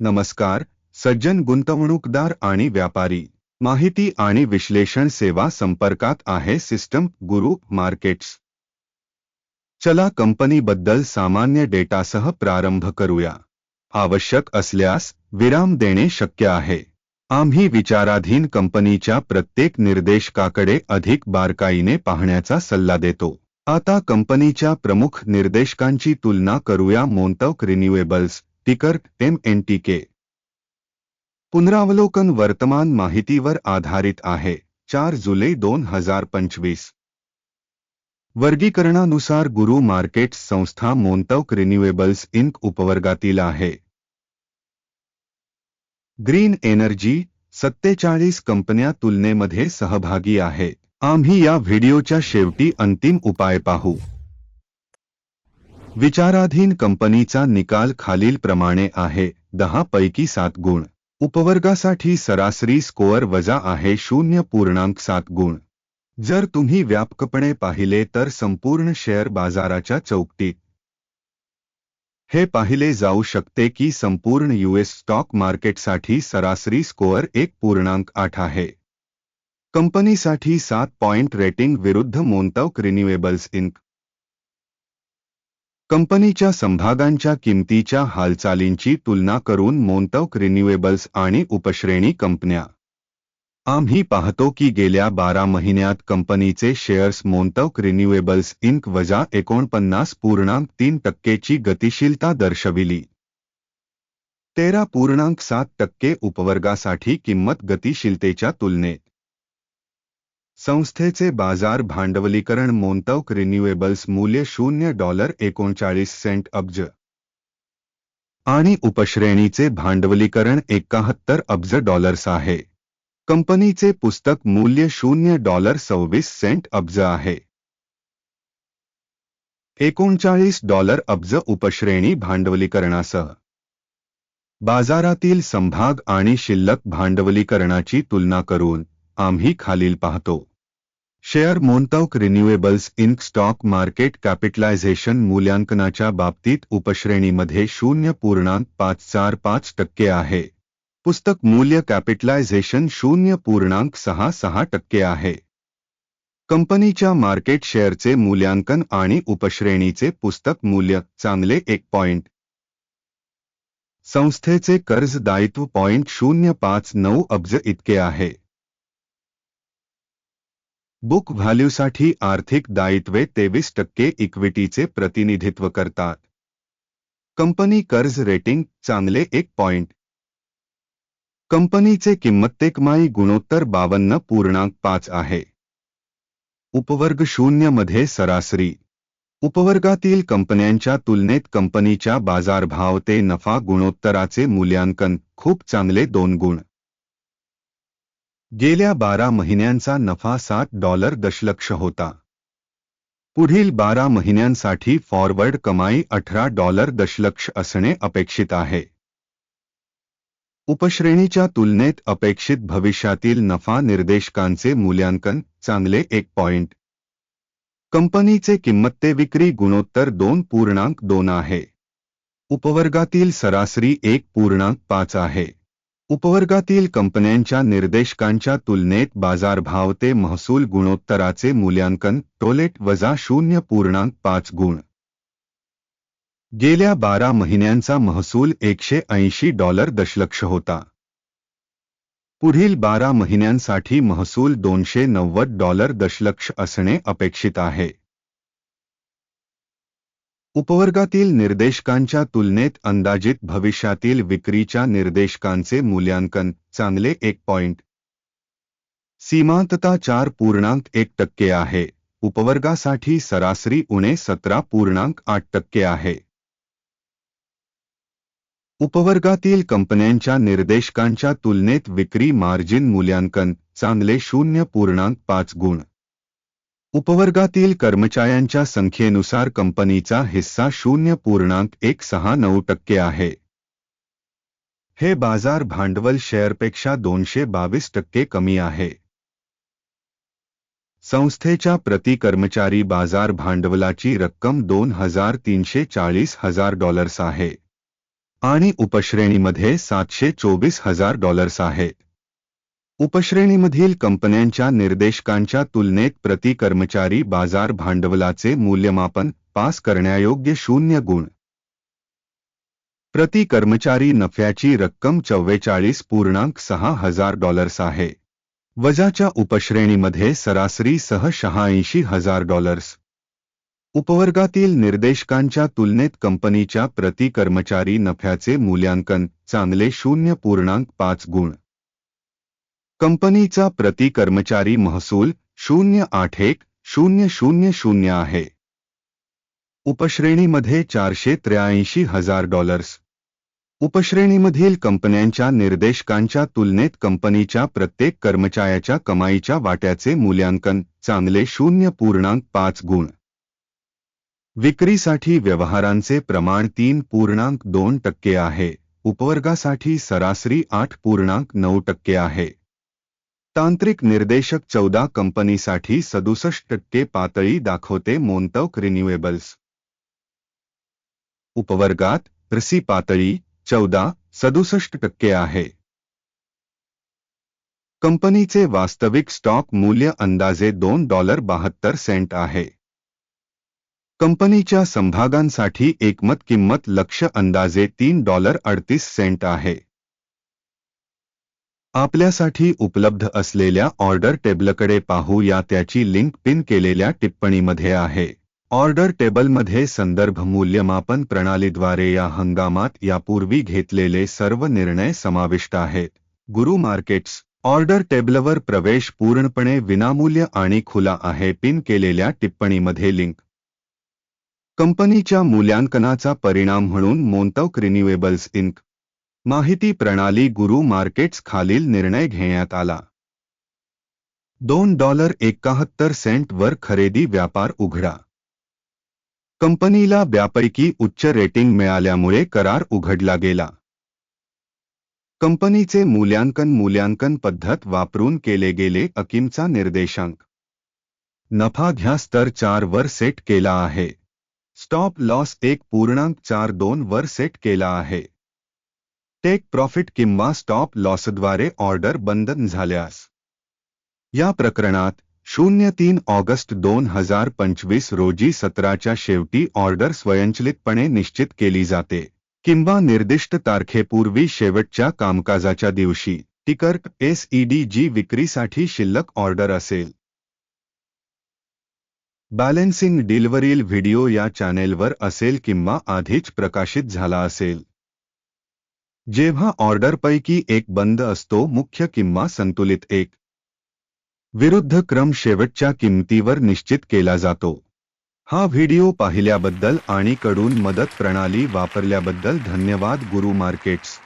नमस्कार सज्जन गुंतवणूकदार आणि व्यापारी. माहिती आणि विश्लेषण सेवा संपर्कात आहे सिस्टम गुरु मार्केट्स. चला कंपनीबद्दल सामान्य डेटासह प्रारंभ करूया. आवश्यक असल्यास विराम देणे शक्य आहे. आम्ही विचाराधीन कंपनीच्या प्रत्येक निर्देशकाकडे अधिक बारकाईने पाहण्याचा सल्ला देतो. आता कंपनीच्या प्रमुख निर्देशकांची तुलना करूया Montauk renewables. Ticker M N T K. पुनरावलोकन वर्तमान माहितीवर आधारित आहे चार जुलै दोन हजार पंचवीस. वर्गीकरणानुसार गुरु मार्केट्स संस्था मोंतक रिन्युएबल्स इंक उपवर्गातील आहे. ग्रीन एनर्जी सत्तेचाळीस कंपन्या तुलनेमध्ये सहभागी आहे. आम्ही या व्हिडिओच्या शेवटी अंतिम उपाय पाहू. विचाराधीन कंपनीचा निकाल खालील प्रमाणे आहे दहा पैकी सात गुण. उपवर्गासाठी सरासरी स्कोअर वजा आहे शून्य पूर्णांक सात गुण. जर तुम्ही व्यापकपणे पाहिले तर संपूर्ण शेअर बाजाराच्या चौकटीत हे पाहिले जाऊ शकते की संपूर्ण यूएस स्टॉक मार्केटसाठी सरासरी स्कोअर एक पूर्णांक आठ आहे. कंपनीसाठी सात पॉइंट रेटिंग विरुद्ध मोंतक रिन्युएबल्स इंक. कंपनीच्या समभागांच्या किमतीच्या हालचालींची तुलना करून मोंतक रिन्युएबल्स आणि उपश्रेणी कंपन्या. आम्ही पाहतो की गेल्या बारा महिन्यात कंपनीचे शेअर्स मोंतक रिन्युएबल्स इंक वजा एकोणपन्नास पूर्णांक तीन टक्केची गतिशीलता दर्शविली. तेरा पूर्णांक सात टक्के उपवर्गासाठी किंमत गतिशीलतेच्या तुलनेत. संस्थेचे बाजार भांडवलीकरण मोंतक रिन्युएबल्स मूल्य शून्य डॉलर एकोणचाळीस सेंट अब्ज. आणि उपश्रेणीचे भांडवलीकरण एकाहत्तर अब्ज डॉलर्स आहे. कंपनीचे पुस्तक मूल्य शून्य डॉलर सव्वीस सेंट अब्ज आहे. एकोणचाळीस डॉलर अब्ज उपश्रेणी भांडवलीकरणासह. बाजारातील संभाग आणि शिल्लक भांडवलीकरणाची तुलना करून आम्ही खालील पाहतो. Share Montauk renewables Inc stock market capitalisation मूल्यांकनाच्या बाबतीत उपश्रेणीमध्ये शून्य पूर्णांक पाच चार पाच टक्के आहे. पुस्तक मूल्य कॅपिटलायझेशन शून्य पूर्णांक सहा सहा टक्के आहे. कंपनीच्या मार्केट शेअरचे मूल्यांकन आणि उपश्रेणीचे पुस्तक मूल्य चांगले एक पॉइंट. संस्थेचे कर्ज दायित्व पॉइंट शून्य पाच नऊ अब्ज इतके आहे. बुक व्हॅल्यूसाठी आर्थिक दायित्वे तेवीस टक्के इक्विटीचे प्रतिनिधित्व करतात. कंपनी कर्ज रेटिंग चांगले एक पॉइंट कंपनीचे किंमत्तेकमाई गुणोत्तर बावन्न पूर्णांक पाच आहे. उपवर्ग शून्यमध्ये सरासरी. उपवर्गातील कंपन्यांच्या तुलनेत कंपनीच्या बाजारभाव ते नफा गुणोत्तराचे मूल्यांकन खूप चांगले दोन गुण. गेल्या बारा महिन्यांचा नफा सात डॉलर दशलक्ष होता. पुढील बारा महिन्यांसाठी फॉरवर्ड कमाई अठरा डॉलर दशलक्ष असणे अपेक्षित आहे. उपश्रेणीच्या तुलनेत अपेक्षित भविष्यातील नफा निर्देशकांचे मूल्यांकन चांगले एक पॉइंट. कंपनीचे किंमत्ते विक्री गुणोत्तर दोन पूर्णांक दोन आहे. उपवर्गातील सरासरी एक पूर्णांक पाच आहे. उपवर्गातील कंपन्यांच्या निर्देशकांच्या तुलनेत बाजारभाव ते महसूल गुणोत्तराचे मूल्यांकन टोलेट वजा शून्य पूर्णांक पाच गुण. गेल्या बारा महिन्यांचा महसूल एकशे ऐंशी डॉलर दशलक्ष होता. पुढील बारा महिन्यांसाठी महसूल दोनशे नव्वद डॉलर दशलक्ष असणे अपेक्षित आहे. उपवर्गातील निर्देशकांच्या तुलनेत अंदाजित भविष्यातील विक्रीच्या निर्देशकांचे मूल्यांकन चांगले एक पॉइंट सीमांतता चार पूर्णांक एक टक्के आहे. उपवर्गासाठी सरासरी उणे सतरा पूर्णांक आठ टक्के आहे. उपवर्गातील कंपन्यांच्या निर्देशकांच्या तुलनेत विक्री मार्जिन मूल्यांकन चांगले शून्य पूर्णांक पाच गुण. उपवर्गातील कर्मचाऱ्यांच्या संख्येनुसार कंपनीचा हिस्सा शून्य पूर्णांक एक सहा नऊ टक्के आहे. हे बाजार भांडवल शेअरपेक्षा दोनशे बावीस टक्के कमी आहे. संस्थेच्या प्रति कर्मचारी बाजार भांडवलाची रक्कम दोन हजार तीनशे चाळीस हजार डॉलर्स आहे. आणि उपश्रेणीमध्ये सातशे चोवीस हजार डॉलर्स आहेत उपश्रेणीमधील कंपन्यांच्या निर्देशकांच्या तुलनेत प्रति कर्मचारी बाजार भांडवलाचे मूल्यमापन पास करण्यायोग्य शून्य गुण. प्रति कर्मचारी नफ्याची रक्कम चव्वेचाळीस पूर्णांक सहा हजार डॉलर्स आहे. वजाच्या उपश्रेणीमध्ये सरासरी सह शहाऐंशी हजार डॉलर्स. उपवर्गातील निर्देशकांच्या तुलनेत कंपनीच्या प्रति कर्मचारी नफ्याचे मूल्यांकन चांगले शून्य पूर्णांक पाच गुण. कंपनीचा प्रति कर्मचारी महसूल शून्य आठ एक, शून्य शून्य शून्य आहे. उपश्रेणीमध्ये चारशे त्र्याऐंशी हज़ार डॉलर्स उपश्रेणीमधील कंपन्यांच्या निर्देशकांच्या तुलनेत कंपनीच्या प्रत्येक कर्मचाऱ्याच्या कमाईच्या वाट्याचे मूल्यांकन चांगले शून्य पूर्णांक पाच गुण. विक्रीसाठी व्यवहारांचे प्रमाण तीन पूर्णांक दोन टक्के आहे. उपवर्गासाठी सरासरी आठ पूर्णांक नऊ टक्के आहे. तांत्रिक निर्देशक चौदा कंपनीसाठी सदुसष्ट टक्के पातळी दाखवते मोंतौक रिन्युएबल्स. उपवर्गात रसी पातळी चौदा सदुसष्ट टक्के आहे. कंपनीचे वास्तविक स्टॉक मूल्य अंदाजे दोन डॉलर बहात्तर सेंट आहे. कंपनीच्या समभागांसाठी एकमत किंमत लक्ष अंदाजे तीन डॉलर अडतीस सेंट आहे. आपल्यासाठी उपलब्ध असलेल्या ऑर्डर टेबलकडे पाहू या त्याची लिंक पिन केलेल्या टिप्पणीमध्ये आहे. ऑर्डर टेबलमध्ये संदर्भ मूल्यमापन प्रणालीद्वारे या हंगामात यापूर्वी घेतलेले सर्व निर्णय समाविष्ट आहेत. गुरु मार्केट्स ऑर्डर टेबलवर प्रवेश पूर्णपणे विनामूल्य आणि खुला आहे पिन केलेल्या टिप्पणीमध्ये लिंक. कंपनीच्या मूल्यांकनाचा परिणाम म्हणून मोंतौक रिन्युएबल्स इंक. माहिती प्रणाली गुरु मार्केट्स खालील निर्णय घेण्यात आला. दोन डॉलर एकाहत्तर सेंट वर खरेदी व्यापार उघडा. कंपनीला व्यापैकी उच्च रेटिंग मिळाल्यामुळे करार उघडला गेला. कंपनीचे मूल्यांकन मूल्यांकन पद्धत वापरून केले गेले अकिमचा निर्देशांक. नफा घ्या स्तर चार वर सेट केला आहे. स्टॉप लॉस एक पूर्णांक चार दोन वर सेट केला आहे. टेक प्रॉफिट किंवा स्टॉप लॉसद्वारे ऑर्डर बंद झाल्यास. या प्रकरणात शून्य तीन ऑगस्ट दोन हजार पंचवीस रोजी सत्राच्या शेवटी ऑर्डर स्वयंचलितपणे निश्चित केली जाते किंवा निर्दिष्ट तारखेपूर्वी शेवटच्या कामकाजाच्या दिवशी टिकर्क एसईडी जी विक्रीसाठी शिल्लक ऑर्डर असेल. बॅलेन्सिंग डीलवरील व्हिडिओ या चॅनेलवर असेल किंवा आधीच प्रकाशित झाला असेल. जेव्हा ऑर्डरपैकी एक बंद असतो मुख्य किंवा संतुलित एक. विरुद्ध क्रम शेवटच्या किंमतीवर निश्चित केला जातो. हा व्हिडिओ पाहिल्याबद्दल आणि कडून मदत प्रणाली वापरल्याबद्दल धन्यवाद गुरु मार्केट्स.